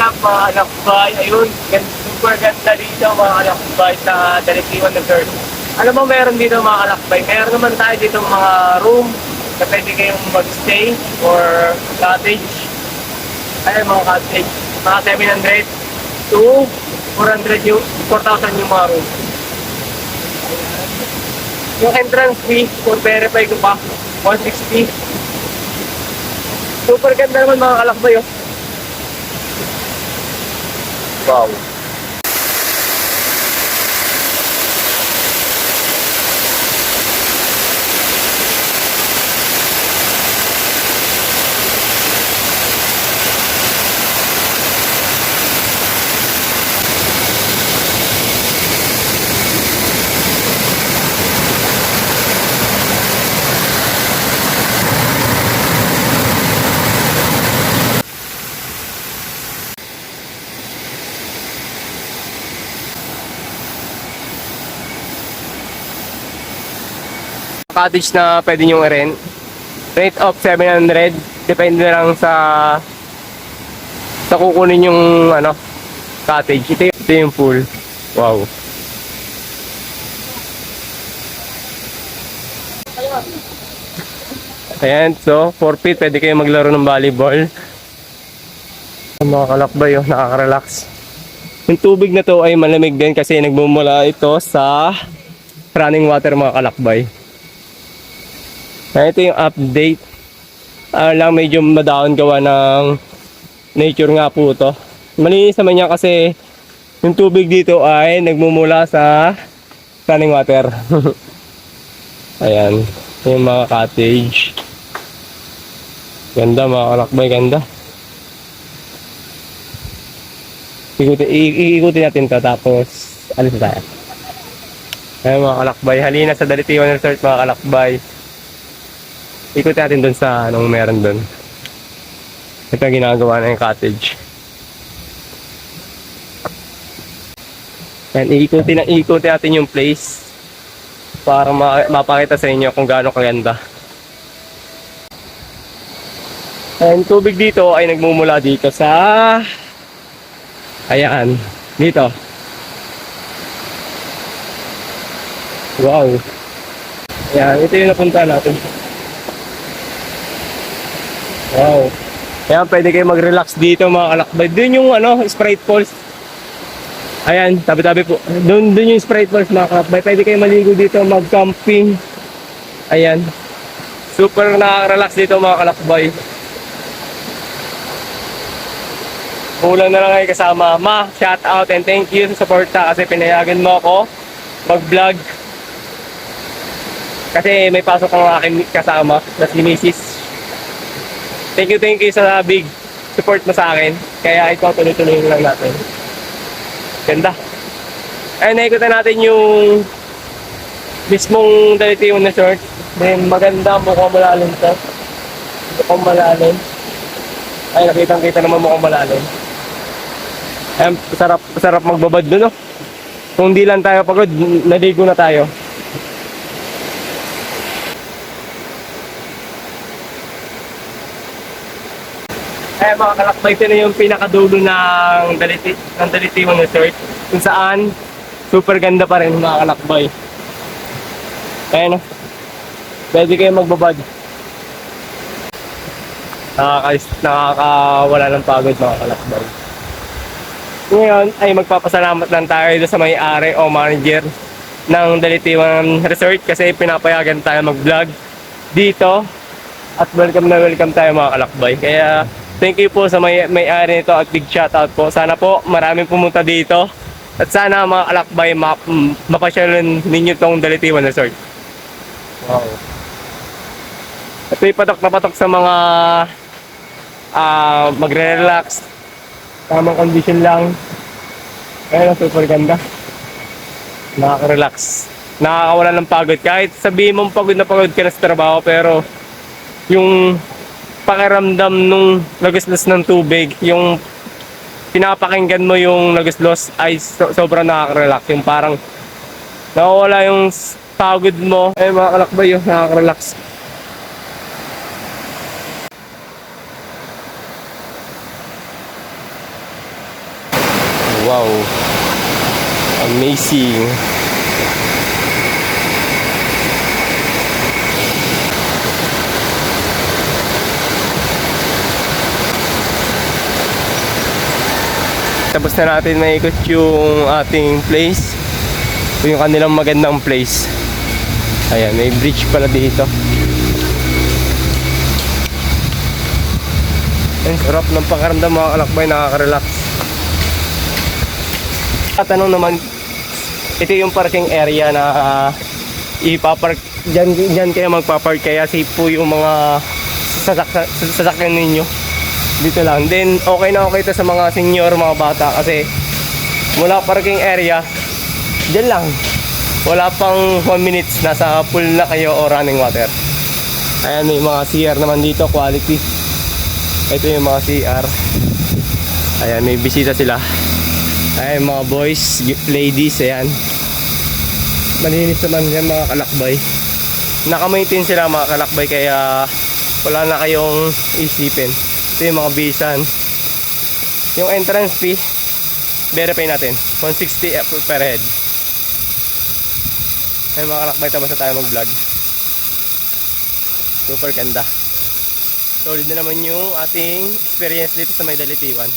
up mga alakbay? Ayun, super ganda dito mga alakbay sa Dalitiwan Resort. Ano ba meron dito mga alakbay? Meron naman tayo dito mga room na pwede kayong mag-stay or cottage. Ayun mga cottage. Mga 700 to 400 yung 4,000 yung mga room. Yung entrance fee, kung verify ko pa, 160. Super ganda naman mga kalakbay oh. Wow. Cottage na pwede nyo i-rent. Rate of 700. Depende lang sa sa kukunin yung ano cottage. Ito, ito yung pool. Wow. Ayan, so 4 feet, pwede kayo maglaro ng volleyball. Mga oh, nakaka-relax. Yung tubig na to ay malamig din kasi nagmumula ito sa running water mga kalakbay. Kaya ito yung update. Ah lang medyo madaon gawa ng nature nga po to. Malinis naman niya kasi yung tubig dito ay nagmumula sa running water. Ayan. Yung mga cottage. Ganda mga kalakbay, ganda. Ikutin, iikutin natin to tapos alis na tayo. Ayan mga kalakbay, halina sa Dalitiwan Resort mga kalakbay. Ikutin natin dun sa anong meron dun. Ito ang ginagawa na yung cottage. Ayan, iikutin na iikutin natin yung place para ma- mapakita sa inyo kung gaano kaganda. And tubig dito ay nagmumula dito sa Ayan, dito. Wow. Ayan, ito yung napunta natin. Wow. Ayan, pwede kayo mag-relax dito mga kalakbay. Doon yung ano, Sprite Falls. Ayan, tabi-tabi po. Doon, doon yung Sprite Falls mga kalakbay. Pwede kayo maligo dito, mag-camping. Ayan. Super nakaka-relax dito mga kalakbay. Kulang na lang kayo kasama. Ma, shout out and thank you sa suporta kasi pinayagan mo ako mag-vlog. Kasi may pasok ang aking kasama na si Mrs. Thank you, thank you sa big support mo sa akin. Kaya ito, tuloy-tuloy lang natin. Ganda. Ayun, naikutan natin yung mismong Dalitiwan na short. Then maganda, mukhang malalim to. Mukhang malalim. Ay, nakitang-kita naman mukhang malalim. Ayan, sarap, sarap magbabad doon, no? Kung di lang tayo pagod, naligo na tayo. Eh mga kalakbay, ito na yung pinakadulo ng Daliti, ng Dalitiwan Resort. Kung saan, super ganda pa rin mga kalakbay. Ayan, no? Pwede kayo magbabad. Nakaka nakakawala ng pagod mga kalakbay. Ngayon ay magpapasalamat lang tayo sa may-ari o manager ng Dalitiwan Resort kasi pinapayagan tayo mag-vlog dito at welcome na welcome tayo mga kalakbay. Kaya thank you po sa may- may-ari nito at big shout out po. Sana po maraming pumunta dito at sana mga kalakbay ma- m- mapasyalan ninyo tong Dalitiwan Resort. Wow. Ito patok na patok sa mga ah magre-relax. Tamang condition lang. Ayun, super ganda. Nakaka-relax. Nakakawala ng pagod. Kahit sabihin mong pagod na pagod ka na sa trabaho, pero yung pakiramdam nung laguslos ng tubig, yung pinapakinggan mo yung laguslos ay so- sobrang nakaka-relax. Yung parang nawawala yung pagod mo. Ay mga kalakbay yung nakaka-relax. Wow. Amazing. Tapos na natin maikot yung ating place. Yung kanilang magandang place. Ayan, may bridge pala dito. Ang sarap ng pakaramdam mga kalakbay, nakaka-relax. At tanong naman, ito yung parking area na ah, ipapark, dyan, dyan kayo magpapark kaya safe po yung mga sasak- sasakyan ninyo. Dito lang. Then, okay na okay to sa mga senior, mga bata kasi mula parking area, dyan lang. Wala pang 1 minutes, nasa pool na kayo o running water. Ayan, may mga CR naman dito, quality. Ito yung mga CR. Ayan, may bisita sila. Ayan, mga boys, ladies, ayan. Malinis naman yan mga kalakbay. Naka-maintain sila mga kalakbay kaya wala na kayong isipin. Ito yung mga bisan. Yung entrance fee, verify natin. 160 per head. Ay mga kalakbay, tapos na tayo mag-vlog. Super ganda. Solid na naman yung ating experience dito sa May Dalitiwan.